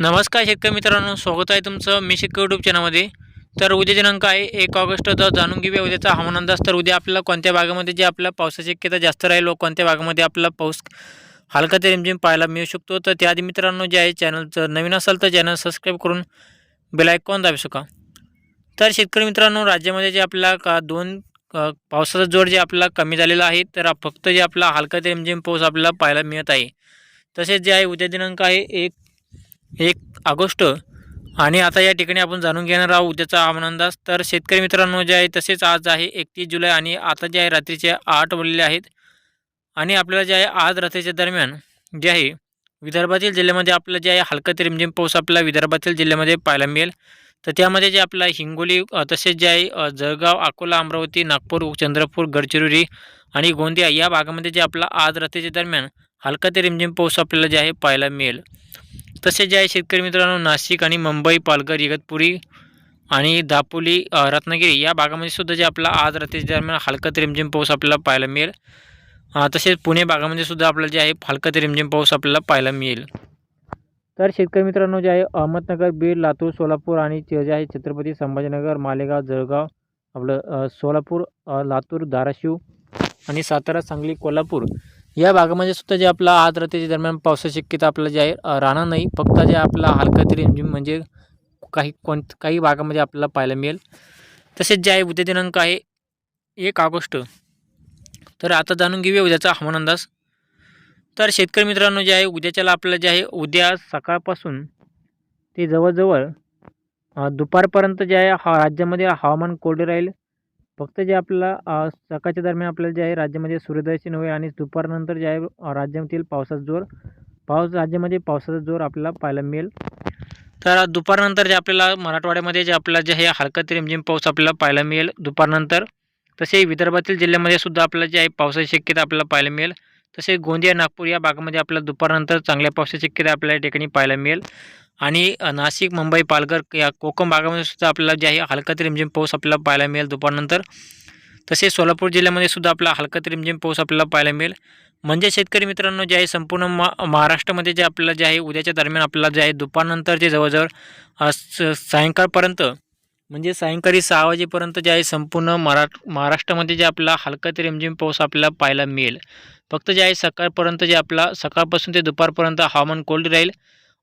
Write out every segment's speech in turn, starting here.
नमस्कार शेतकरी मित्रांनो स्वागत आहे तुमचं मी शेतकरी यूट्यूब चॅनलमध्ये तर उद्या दिनांक आहे एक ऑगस्ट तर जाणून घेऊया. उद्याचा हवामान अंदाज तर उद्या आपल्याला कोणत्या भागामध्ये जे आपल्या पावसाची शक्यता जास्त राहील व कोणत्या भागामध्ये आपला पाऊस हलका ते रिमझिम पाहायला मिळू शकतो. तर त्याआधी मित्रांनो जे आहे चॅनल जर नवीन असेल तर चॅनल सबस्क्राईब करून बेलायकॉन दाबू शका तर शेतकरी मित्रांनो राज्यामध्ये जे आपला का दोन पावसाचा जोर जे आपला कमी झालेला आहे तर फक्त जे आपला हलका ते रिमझिम पाऊस आपल्याला पाहायला मिळत आहे. तसेच जे आहे उद्या दिनांक आहे एक एक ऑगस्ट. आणि आता या ठिकाणी आपण जाणून घेणार आहोत उद्याचा हवामान अंदाज तर शेतकरी मित्रांनो जे आहे तसेच आज आहे एकतीस जुलै आणि आता जे आहे रात्रीचे आठ वाजलेले आहेत. आणि आपल्याला जे आहे आज रात्रीच्या दरम्यान जे आहे विदर्भातील जिल्ह्यामध्ये आपल्याला जे आहे हलका ते रिमझिम पाऊस आपल्याला विदर्भातील जिल्ह्यामध्ये पाहायला मिळेल. तर त्यामध्ये जे आपला हिंगोली तसेच जे आहे जळगाव अकोला अमरावती नागपूर चंद्रपूर गडचिरोली आणि गोंदिया या भागामध्ये जे आपला आज रात्रीच्या दरम्यान हलका ते रिमझिम पाऊस आपल्याला जे आहे पाहायला मिळेल. तसेच जे आहे शेतकरी मित्रांनो नाशिक आणि मुंबई पालघर इगतपुरी आणि दापोली रत्नागिरी या भागामध्ये सुद्धा जे आपला आज रात्रीच्या दरम्यान हलका ते रिमझिम पाऊस आपल्याला पाहायला मिळेल. तसेच पुणे भागामध्ये सुद्धा आपल्याला जे आहे हलका ते रिमझिम पाऊस आपल्याला पाहायला मिळेल. तर शेतकरी मित्रांनो जे आहे अहमदनगर बीड लातूर सोलापूर आणि जे जे आहे छत्रपती संभाजीनगर मालेगाव जळगाव आपलं सोलापूर लातूर धाराशिव आणि सातारा सांगली कोल्हापूर या भागामध्ये सुद्धा जे आपला आज रात्रीच्या दरम्यान पावसाची शक्यता आपल्याला जे आहे राहणार नाही. फक्त जे आपला हलका तरी म्हणजे काही कोण काही भागामध्ये आपल्याला पाहायला मिळेल. तसेच जे आहे उद्या दिनांक आहे एक ऑगस्ट. तर आता जाणून घेऊया उद्याचा हवामान अंदाज. तर शेतकरी मित्रांनो जे आहे उद्याच्याला आपल्याला जे आहे उद्या सकाळपासून ते जवळजवळ दुपारपर्यंत जे आहे हा राज्यामध्ये हवामान कोरडे राहील. फक्त जे आपल्याला सकाळच्या दरम्यान आपल्याला जे आहे राज्यामध्ये सूर्यदर्शन होईल आणि दुपारनंतर जे आहे राज्यातील राज्यामधील पावसाचा जोर पाऊस राज्यामध्ये पावसाचा जोर आपल्याला पाहायला मिळेल. तर दुपारनंतर जे आपल्याला मराठवाड्यामध्ये जे आपल्याला जे आहे हलका ते रिमझिम पाऊस आपल्याला पाहायला मिळेल दुपारनंतर. तसे विदर्भातील जिल्ह्यामध्ये सुद्धा आपल्याला जे आहे पावसाची शक्यता आपल्याला पाहायला मिळेल. तसे गोंदिया नागपूर या भागामध्ये आपल्याला दुपारनंतर चांगल्या पावसाची शक्यता आपल्या या ठिकाणी पाहायला मिळेल. आणि नाशिक मुंबई पालघर या कोकण भागामध्ये सुद्धा आपल्याला जे आहे हलका ते रिमझिम पाऊस आपल्याला पाहायला मिळेल दुपारनंतर. तसेच सोलापूर जिल्ह्यामध्ये सुद्धा आपला हलका ते रिमझिम पाऊस आपल्याला पाहायला मिळेल. म्हणजे शेतकरी मित्रांनो जे आहे संपूर्ण मा महाराष्ट्रामध्ये जे आपल्याला जे आहे उद्याच्या दरम्यान आपल्याला जे आहे दुपारनंतर जे जवळजवळ स- सायंकाळपर्यंत म्हणजे सायंकाळी सहा वाजेपर्यंत जे आहे संपूर्ण मरा महाराष्ट्रामध्ये जे आपला हलका ते रिमझिम पाऊस आपल्याला पाहायला मिळेल. फक्त जे आहे सकाळपर्यंत जे आपला सकाळपासून ते दुपारपर्यंत हवामान कोल्ड राहील.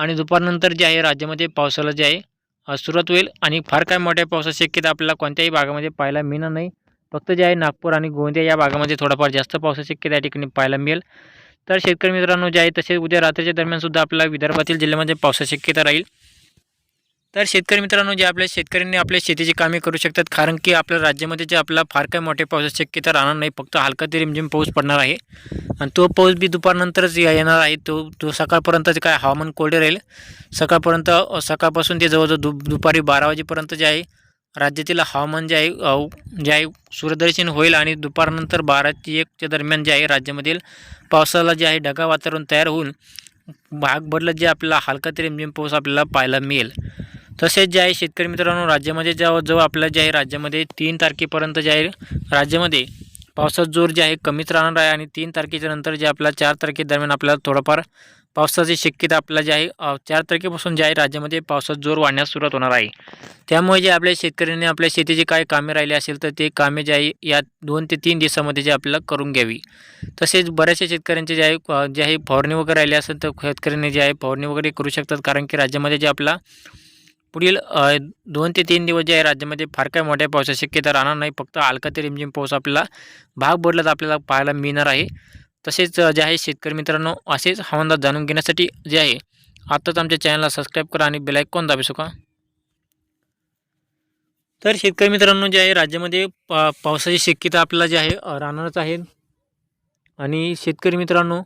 आणि दुपारनंतर जे आहे राज्यामध्ये पावसाला जे आहे सुरुवात होईल. आणि फार काय मोठ्या पावसाची शक्यता आपल्याला कोणत्याही भागामध्ये पाहायला मिळणार नाही. फक्त जे आहे नागपूर आणि गोंदिया या भागामध्ये थोडाफार जास्त पावसाची शक्यता या ठिकाणी पाहायला मिळेल. तर शेतकरी मित्रांनो जे आहे तसेच उद्या रात्रीच्या दरम्यान सुद्धा आपल्याला विदर्भातील जिल्ह्यामध्ये पावसाची शक्यता राहील. तर शेतकरी मित्रांनो जे आपल्या शेतकऱ्यांनी आपल्या शेतीची कामे करू शकतात कारण की आपल्या राज्यामध्ये जे आपला फार काय मोठ्या पावसाची शक्यता राहणार नाही फक्त हलका ते रिमझिम पाऊस पडणार आहे. आणि तो पाऊस बी दुपारनंतरच येणार आहे तो तो सकाळपर्यंत काय हवामान कोरडे राहील. सकाळपर्यंत सकाळपासून ते जवळजवळ दु दुपारी बारा वाजेपर्यंत जे आहे राज्यातील हवामान जे आहे जे आहे सूर्यदर्शन होईल आणि दुपारनंतर बारा ते एकच्या दरम्यान जे आहे राज्यामधील पावसाला जे आहे ढगाळ वातावरण तयार होऊन भाग बदलत जे आपला हलका ते रिमझिम पाऊस आपल्याला पाहायला मिळेल. तसेच जे आहे शेतकरी मित्रांनो राज्यामध्ये जेव्हा जेव्हा आपल्या जे आहे राज्यामध्ये तीन तारखेपर्यंत जे आहे राज्यामध्ये पावसाचा जोर जे आहे कमीच राहणार आहे आणि तीन तारखेच्या नंतर जे आपला चार तारखेदरम्यान आपल्याला थोडंफार पावसाची शक्यता आपला जे आहे चार तारखेपासून जे आहे राज्यामध्ये पावसाचा जोर वाढण्यास सुरुवात होणार आहे. त्यामुळे जे आपल्या शेतकऱ्यांनी आपल्या शेतीची काय कामे राहिली असेल तर ते कामे जे आहे या दोन ते तीन दिवसामध्ये जे आपल्याला करून घ्यावी. तसेच बऱ्याचशा शेतकऱ्यांचे जे आहे जे आहे फवारणी वगैरे राहिली असेल तर शेतकऱ्यांनी जे आहे फवारणी वगैरे करू शकतात कारण की राज्यामध्ये जे आपला पुढील दोन ते तीन दिवस जे आहे राज्यामध्ये फार काय मोठ्या पावसाची शक्यता राहणार नाही. फक्त हलका ते रिमझिम पाऊस आपल्याला भाग बदलत आपल्याला पाहायला मिळणार आहे. तसेच जे आहे शेतकरी मित्रांनो असेच हवामान जाणून घेण्यासाठी जे आहे आत्ताच आमच्या चॅनलला सबस्क्राईब करा आणि बेलायकॉन दाबू शका तर शेतकरी मित्रांनो जे आहे राज्यामध्ये पा पावसाची शक्यता आपल्याला जे आहे राहणारच आहे. आणि शेतकरी मित्रांनो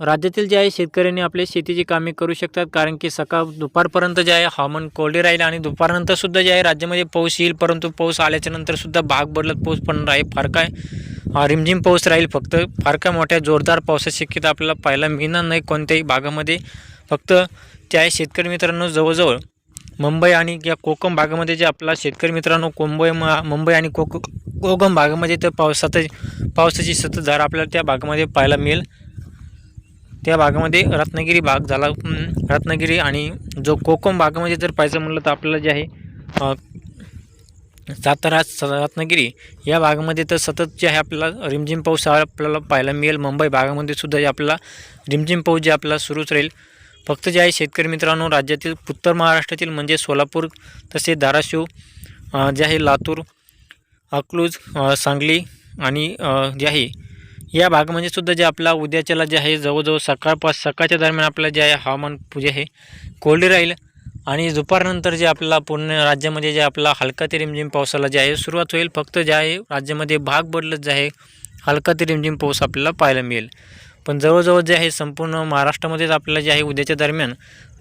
राज्यातील जे आहे शेतकऱ्यांनी आपले शेतीची कामे करू शकतात कारण की सकाळ दुपारपर्यंत जे आहे हवामान कोरडे राहील आणि दुपारनंतर सुद्धा जे आहे राज्यामध्ये पाऊस येईल परंतु पाऊस आल्याच्यानंतर सुद्धा भाग बदलत पाऊस पडणार आहे. फार काय रिमझिम पाऊस राहील फक्त फार काय मोठ्या जोरदार पावसाची शक्यता आपल्याला पाहायला मिळणार नाही कोणत्याही भागामध्ये. फक्त जे आहे शेतकरी मित्रांनो जवळजवळ मुंबई आणि या कोकम भागामध्ये जे आपला शेतकरी मित्रांनो कोंबई मुंबई आणि कोक कोकम भागामध्ये तर पावसाचं पावसाची सततधार आपल्याला त्या भागामध्ये पाहायला मिळेल. त्या भागामध्ये रत्नागिरी भाग झाला. रत्नागिरी आणि जो कोकम भागामध्ये जर पाहायचं म्हणलं तर आपल्याला जे आहे सातारा स रत्नागिरी या भागामध्ये तर सतत जे आहे आपल्याला रिमझिम पाऊस हा आपल्याला पाहायला मिळेल. मुंबई भागामध्ये सुद्धा जे आपल्याला रिमझिम पाऊस जे आपल्याला सुरूच राहील. फक्त जे आहे शेतकरी मित्रांनो राज्यातील उत्तर महाराष्ट्रातील म्हणजे सोलापूर तसेच धाराशिव जे आहे लातूर अकलूज सांगली आणि जे आहे या भागामध्ये सुद्धा जे आपला उद्याच्याला जे आहे जवळजवळ सकाळपास सकाळच्या दरम्यान आपलं जे आहे हवामान जे आहे कोरडे राहील. आणि दुपारनंतर जे आपल्याला पूर्ण राज्यामध्ये जे आपला हलका ते रिमझिम पावसाला जे आहे सुरुवात होईल. फक्त जे आहे राज्यामध्ये भाग बदलत जे आहे हलका ते रिमझिम पाऊस आपल्याला पाहायला मिळेल. पण जवळजवळ जे आहे संपूर्ण महाराष्ट्रामध्येच आपल्याला जे आहे उद्याच्या दरम्यान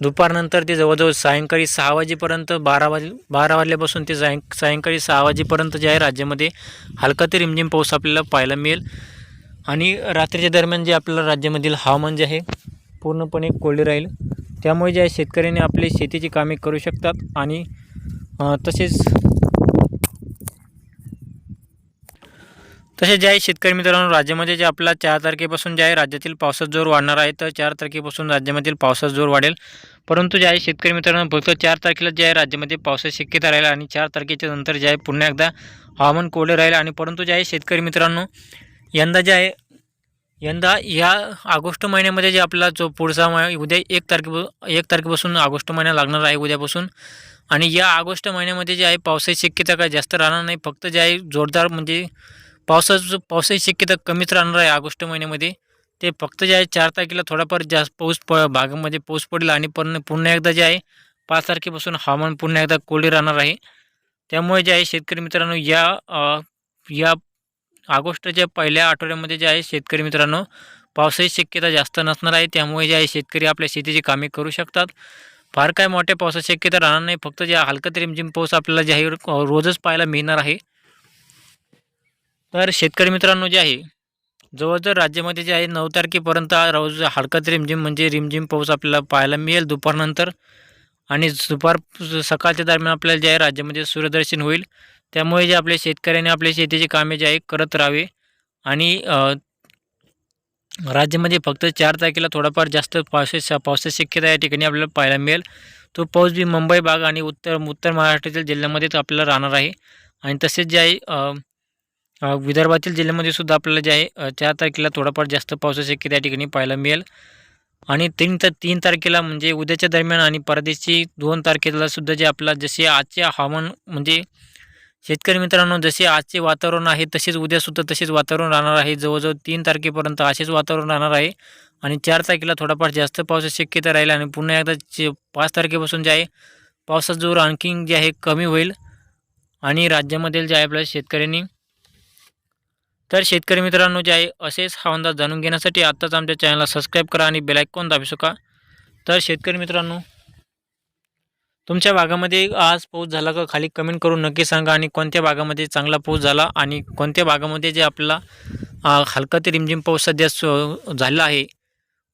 दुपारनंतर ते जवळजवळ सायंकाळी सहा वाजेपर्यंत बारा वाज बारा वाजल्यापासून ते सायं सायंकाळी सहा वाजेपर्यंत जे आहे राज्यामध्ये हलका ते रिमझिम पाऊस आपल्याला पाहायला मिळेल. आणि रात्रीच्या दरम्यान जे आपल्या राज्यामधील हवामान जे आहे पूर्णपणे कोरडे राहील. त्यामुळे जे आहे शेतकऱ्यांनी आपली शेतीची कामे करू शकतात आणि तसेच तसेच जे आहे शेतकरी मित्रांनो राज्यामध्ये जे आपला चार तारखेपासून जे आहे राज्यातील पावसाचा जोर वाढणार आहे. तर चार तारखेपासून राज्यामधील पावसाचा जोर वाढेल. परंतु जे आहे शेतकरी मित्रांनो फक्त चार तारखेला जे आहे राज्यामध्ये पावसाची शक्यता राहील आणि चार तारखेच्या नंतर जे आहे पुन्हा एकदा हवामान कोरडे राहील. आणि परंतु जे आहे शेतकरी मित्रांनो यंदा जे आहे यंदा या ऑगस्ट महिन्यामध्ये जे आपला जो पुढचा महिना उद्या एक तारखे एक तारखेपासून ऑगस्ट महिना लागणार आहे उद्यापासून. आणि या ऑगस्ट महिन्यामध्ये जे आहे पावसाची शक्यता काय जास्त राहणार नाही. फक्त जे आहे जोरदार म्हणजे पावसाचं पावसाची शक्यता कमीच राहणार आहे ऑगस्ट महिन्यामध्ये. ते फक्त जे आहे चार तारखेला थोडाफार जास्त पाऊस प भागामध्ये पाऊस पडेल आणि पण पुन्हा एकदा जे आहे पाच तारखेपासून हवामान पुन्हा एकदा कोरडे राहणार आहे. त्यामुळे जे आहे शेतकरी मित्रांनो या या ऑगस्टच्या पहिल्या आठवड्यामध्ये जे आहे शेतकरी मित्रांनो पावसाची शक्यता जास्त नसणार आहे. त्यामुळे जे आहे शेतकरी आपल्या शेतीची कामे करू शकतात. फार काय मोठ्या पावसाची शक्यता राहणार नाही. फक्त जे हलका रिमझिम पाऊस आपल्याला जे आहे रोजच पाहायला मिळणार आहे. तर शेतकरी मित्रांनो जे आहे जवळजवळ राज्यामध्ये जे आहे नऊ तारखेपर्यंत रोज हलका ते रिमझिम म्हणजे रिमझिम पाऊस आपल्याला पाहायला मिळेल दुपारनंतर. आणि दुपार सकाळच्या दरम्यान आपल्याला जे आहे राज्यामध्ये सूर्यदर्शन होईल. त्यामुळे जे आपल्या शेतकऱ्यांनी आपल्या शेतीची कामे जे आहे करत राहावे. आणि राज्यामध्ये फक्त चार तारखेला थोडाफार जास्त पावसाची पावसाची शक्यता या ठिकाणी आपल्याला पाहायला मिळेल. तो पाऊस बी मुंबई भाग आणि उत्तर उत्तर महाराष्ट्रातील जिल्ह्यामध्येच आपल्याला राहणार आहे. आणि तसेच जे आहे विदर्भातील जिल्ह्यामध्ये सुद्धा आपल्याला जे आहे चार तारखेला थोडाफार जास्त पावसाची शक्यता या ठिकाणी पाहायला मिळेल. आणि तीन तर तीन तारखेला म्हणजे उद्याच्या दरम्यान आणि परदेशी दोन तारखेला सुद्धा जे आपला जसे आजचे हवामान म्हणजे शेतकरी मित्रांनो जसे आजचे वातावरण आहे तसेच उद्यासुद्धा तसेच वातावरण राहणार आहे. जवळजवळ तीन तारखेपर्यंत असेच वातावरण राहणार आहे. आणि चार तारखेला थोडाफार जास्त पावसाची शक्यता राहील आणि पुन्हा एकदा जे पाच तारखेपासून जे आहे पावसाचा जोर आणखीन जे आहे कमी होईल. आणि राज्यामधील जे आहे आपल्या शेतकऱ्यांनी तर शेतकरी मित्रांनो जे आहे असेच हा अंदाज जाणून घेण्यासाठी आत्ताच आमच्या चॅनलला सबस्क्राईब करा आणि बेलायकॉन दाबू शका तर शेतकरी मित्रांनो तुमच्या भागामध्ये आज पाऊस झाला का? खाली कमेंट करून नक्की सांगा आणि कोणत्या भागामध्ये चांगला पाऊस झाला आणि कोणत्या भागामध्ये जे आपला हलका ते रिमझिम पाऊस सध्या झाला आहे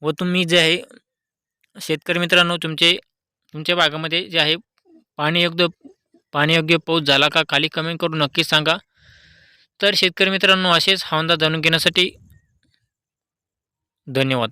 व तुम्ही जे आहे शेतकरी मित्रांनो तुमचे तुमच्या भागामध्ये जे आहे पाणीयोग्य पाणीयोग्य पाऊस झाला का? खाली कमेंट करून नक्की सांगा. तर शेतकरी मित्रांनो असेच हवंदा जाणून घेण्यासाठी धन्यवाद.